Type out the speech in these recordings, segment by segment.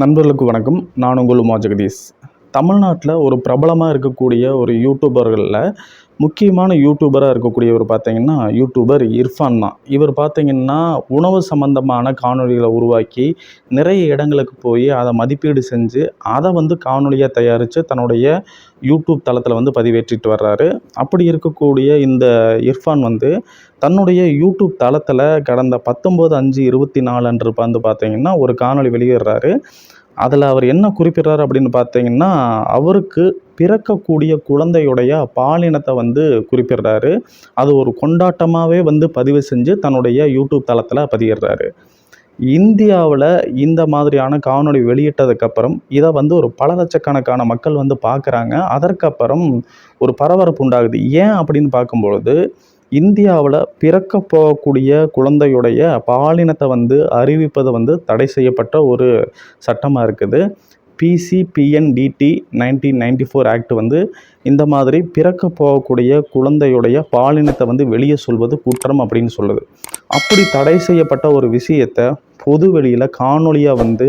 நண்பர்களுக்கு வணக்கம். நான் உங்கள் உமா ஜெகதீஷ். தமிழ்நாட்டில் ஒரு பிரபலமாக இருக்கக்கூடிய ஒரு யூடியூபர்களில் முக்கியமான யூடியூபராக இருக்கக்கூடியவர் பார்த்தீங்கன்னா யூடியூபர் இர்ஃபான் தான். இவர் பார்த்தீங்கன்னா உணவு சம்பந்தமான காணொலிகளை உருவாக்கி நிறைய இடங்களுக்கு போய் அதை மதிப்பீடு செஞ்சு அதை வந்து காணொலியாக தயாரித்து தன்னுடைய யூடியூப் தளத்தில் வந்து பதிவேற்றிட்டு வர்றாரு. அப்படி இருக்கக்கூடிய இந்த இர்ஃபான் வந்து தன்னுடைய யூடியூப் தளத்தில் கடந்த பத்தொம்போது அஞ்சு இருபத்தி நாலு அன்று வந்து பார்த்தீங்கன்னா ஒரு காணொளி வெளியிடுறாரு. அதில் அவர் என்ன குறிப்பிடுறாரு அப்படின்னு பார்த்தீங்கன்னா அவருக்கு பிறக்கக்கூடிய குழந்தையுடைய பாலினத்தை வந்து குறிப்பிடுறாரு. அது ஒரு கொண்டாட்டமாகவே வந்து பதிவு செஞ்சு தன்னுடைய யூடியூப் தளத்தில் பதியிடுறாரு. இந்தியாவில் இந்த மாதிரியான காணொளி வெளியிட்டதுக்கப்புறம் இதை வந்து ஒரு பல லட்சக்கணக்கான மக்கள் வந்து பார்க்குறாங்க. அதற்கப்புறம் ஒரு பரபரப்பு உண்டாகுது. ஏன் அப்படின்னு பார்க்கும்பொழுது இந்தியாவில் பிறக்க போகக்கூடிய குழந்தையுடைய பாலினத்தை வந்து அறிவிப்பது வந்து தடை செய்யப்பட்ட ஒரு சட்டமாக இருக்குது. PCPNDT nineteen ninety four act வந்து இந்த மாதிரி பிறக்க போகக்கூடிய குழந்தையுடைய பாலினத்தை வந்து வெளியே சொல்வது குற்றம் அப்படின்னு சொல்லுது. அப்படி தடை செய்யப்பட்ட ஒரு விஷயத்தை பொது வெளியில் காணொலியாக வந்து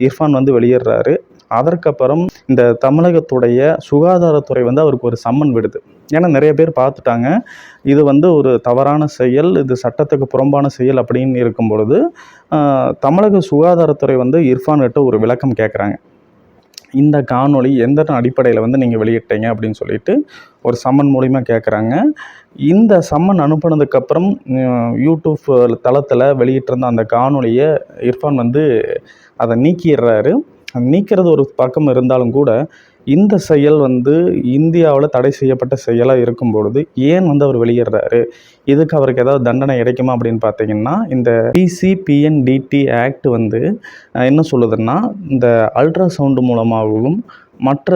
இர்ஃபான் வந்து வெளியிடுறாரு. அதற்கப்புறம் இந்த தமிழகத்துடைய சுகாதாரத்துறை வந்து அவருக்கு ஒரு சம்மன் விடுது. ஏன்னா நிறைய பேர் பார்த்துட்டாங்க. இது வந்து ஒரு தவறான செயல் இது சட்டத்துக்கு புறம்பான செயல் அப்படின்னு இருக்கும் பொழுது தமிழக சுகாதாரத்துறை வந்து இர்ஃபான்கிட்ட ஒரு விளக்கம் கேட்குறாங்க இந்த காணொளி எந்த அடிப்படையில் வந்து நீங்கள் வெளியிட்டீங்க அப்படின்னு சொல்லிட்டு ஒரு சம்மன் மூலிமா கேட்குறாங்க இந்த சம்மன் அனுப்புனதுக்கப்புறம் யூடியூப் தளத்தில் வெளியிட்டிருந்த அந்த காணொலியை இர்ஃபான் வந்து அதை நீக்கிடுறாரு. நீக்கிறது ஒரு பக்கம் இருந்தாலும் கூட இந்த செயல் வந்து இந்தியாவில் தடை செய்யப்பட்ட செயலாக இருக்கும் பொழுது ஏன் வந்து அவர் வெளியிடுறாரு இதுக்கு அவருக்கு ஏதாவது தண்டனை கிடைக்குமா அப்படின்னு பார்த்தீங்கன்னா இந்த பிசிபிஎன்டிடி ஆக்ட் வந்து என்ன சொல்லுதுன்னா இந்த அல்ட்ராசவுண்டு மூலமாகவும் மற்ற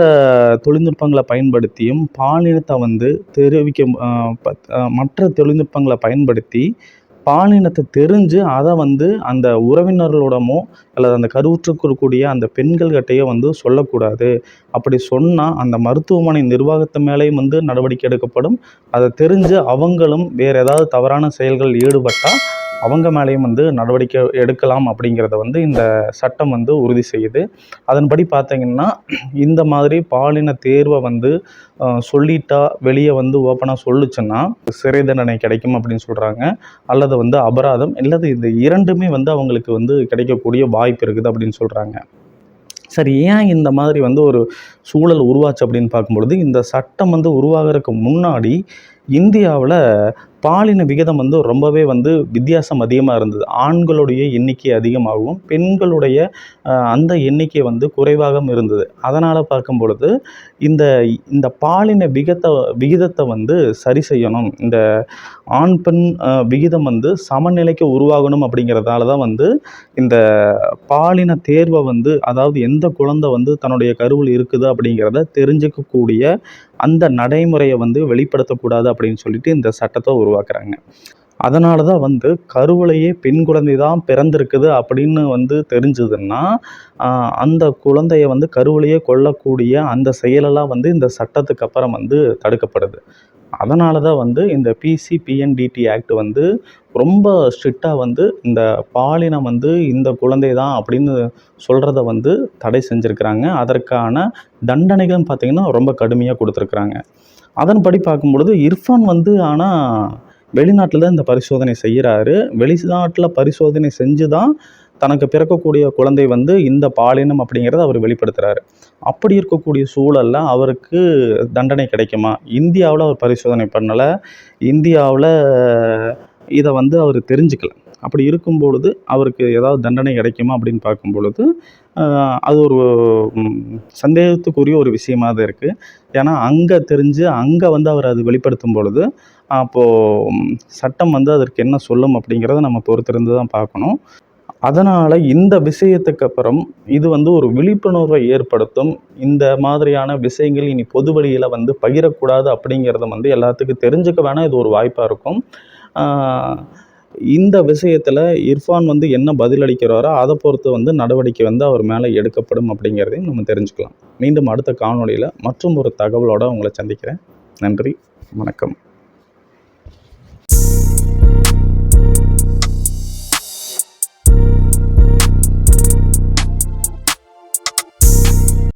தொழில்நுட்பங்களை பயன்படுத்தியும் பாலினத்தை வந்து தெரிவிக்க மற்ற தொழில்நுட்பங்களை பயன்படுத்தி பாலினத்தை தெரிஞ்சு அதை வந்து அந்த உறவினர்களோடமோ அல்லது அந்த கருவுற்றுக்கூடிய அந்த பெண்கள்கிட்டயோ வந்து சொல்லக்கூடாது. அப்படி சொன்னால் அந்த மருத்துவமனை நிர்வாகத்து மேலேயும் வந்து நடவடிக்கை எடுக்கப்படும். அதை தெரிஞ்சு அவங்களும் வேறு ஏதாவது தவறான செயல்கள் ஈடுபட்டால் அவங்க மேலேயும் வந்து நடவடிக்கை எடுக்கலாம் அப்படிங்கிறத வந்து இந்த சட்டம் வந்து உறுதி செய்யுது. அதன்படி பார்த்தீங்கன்னா இந்த மாதிரி பாலின தேர்வை வந்து சொல்லிட்டா வெளியே வந்து ஓப்பனாக சொல்லுச்சுன்னா சிறை தண்டனை கிடைக்கும் அப்படின்னு சொல்கிறாங்க அல்லது வந்து அபராதம் அல்லது இந்த இரண்டுமே வந்து அவங்களுக்கு வந்து கிடைக்கக்கூடிய வாய்ப்பு இருக்குது அப்படின்னு சொல்கிறாங்க சரி ஏன் இந்த மாதிரி வந்து ஒரு சூழல் உருவாச்சு அப்படின்னு பார்க்கும்பொழுது இந்த சட்டம் வந்து உருவாகிறதுக்கு முன்னாடி இந்தியாவில் பாலின விகிதம் வந்து ரொம்பவே வந்து வித்தியாசம் அதிகமாக இருந்தது. ஆண்களுடைய எண்ணிக்கை அதிகமாகவும் பெண்களுடைய அந்த எண்ணிக்கை வந்து குறைவாகவும் இருந்தது. அதனால் பார்க்கும் பொழுது இந்த இந்த பாலின விகித விகிதத்தை வந்து சரி செய்யணும். இந்த ஆண் பெண் விகிதம் வந்து சமநிலைக்கு உருவாகணும் அப்படிங்கிறதால தான் வந்து இந்த பாலின தேர்வை வந்து அதாவது எந்த குழந்தை வந்து தன்னுடைய கருவில் இருக்குது அப்படிங்கிறத தெரிஞ்சுக்கக்கூடிய அந்த நடைமுறையை வந்து வெளிப்படுத்தக்கூடாது அப்படின்னு சொல்லிட்டு இந்த சட்டத்தை உருவாக்குறாங்க. அதனால தான் வந்து கருவிலேயே பெண் குழந்தை தான் பிறந்திருக்குது அப்படின்னு வந்து தெரிஞ்சதுன்னா அந்த குழந்தைய வந்து கருவிலேயே கொல்லக்கூடிய அந்த செயலெல்லாம் வந்து இந்த சட்டத்துக்கு அப்புறம் வந்து தடுக்கப்படுது. அதனால தான் வந்து இந்த பிசிபிஎன்டிடி ஆக்ட் வந்து ரொம்ப ஸ்ட்ரிக்டாக வந்து இந்த பாலினம் வந்து இந்த குழந்தை தான் அப்படின்னு சொல்கிறத வந்து தடை செஞ்சுருக்கிறாங்க. அதற்கான தண்டனைகளும் பார்த்திங்கன்னா ரொம்ப கடுமையாக கொடுத்துருக்குறாங்க. அதன்படி பார்க்கும்பொழுது இர்ஃபான் வந்து ஆனால் வெளிநாட்டில் தான் இந்த பரிசோதனை செய்கிறாரு வெளிநாட்டில் பரிசோதனை செஞ்சு தான் தனக்கு பிறக்கக்கூடிய குழந்தை வந்து இந்த பாலினம் அப்படிங்கிறத அவர் வெளிப்படுத்துகிறாரு அப்படி இருக்கக்கூடிய சூழலில் அவருக்கு தண்டனை கிடைக்குமா? இந்தியாவில் அவர் பரிசோதனை பண்ணலை. இந்தியாவில் இதை வந்து அவர் தெரிஞ்சுக்கல. அப்படி இருக்கும் பொழுது அவருக்கு ஏதாவது தண்டனை கிடைக்குமா அப்படின்னு பார்க்கும் பொழுது அது ஒரு சந்தேகத்துக்குரிய ஒரு விஷயமா தான் இருக்குது ஏன்னா அங்கே தெரிஞ்சு அங்கே வந்து அவர் அது வெளிப்படுத்தும் பொழுது அப்போது சட்டம் வந்து அதற்கு என்ன சொல்லும் அப்படிங்கிறத நம்ம பொறுத்திருந்து தான் பார்க்கணும். அதனால் இந்த விஷயத்துக்கு அப்புறம் இது வந்து ஒரு விழிப்புணர்வை ஏற்படுத்தும். இந்த மாதிரியான விஷயங்கள் இனி பொது வழியில் வந்து பகிரக்கூடாது அப்படிங்கிறத வந்து எல்லாத்துக்கும் தெரிஞ்சுக்க வேணால் இது ஒரு வாய்ப்பாக இருக்கும். இந்த விஷயத்தில் இர்ஃபான் வந்து என்ன பதிலளிக்கிறாரோ அதை பொறுத்து வந்து நடவடிக்கை வந்து அவர் மேலே எடுக்கப்படும் அப்படிங்கிறதையும் நம்ம தெரிஞ்சுக்கலாம். மீண்டும் அடுத்த காணொலியில் மற்றும் ஒரு தகவலோடு உங்களை சந்திக்கிறேன். நன்றி வணக்கம்.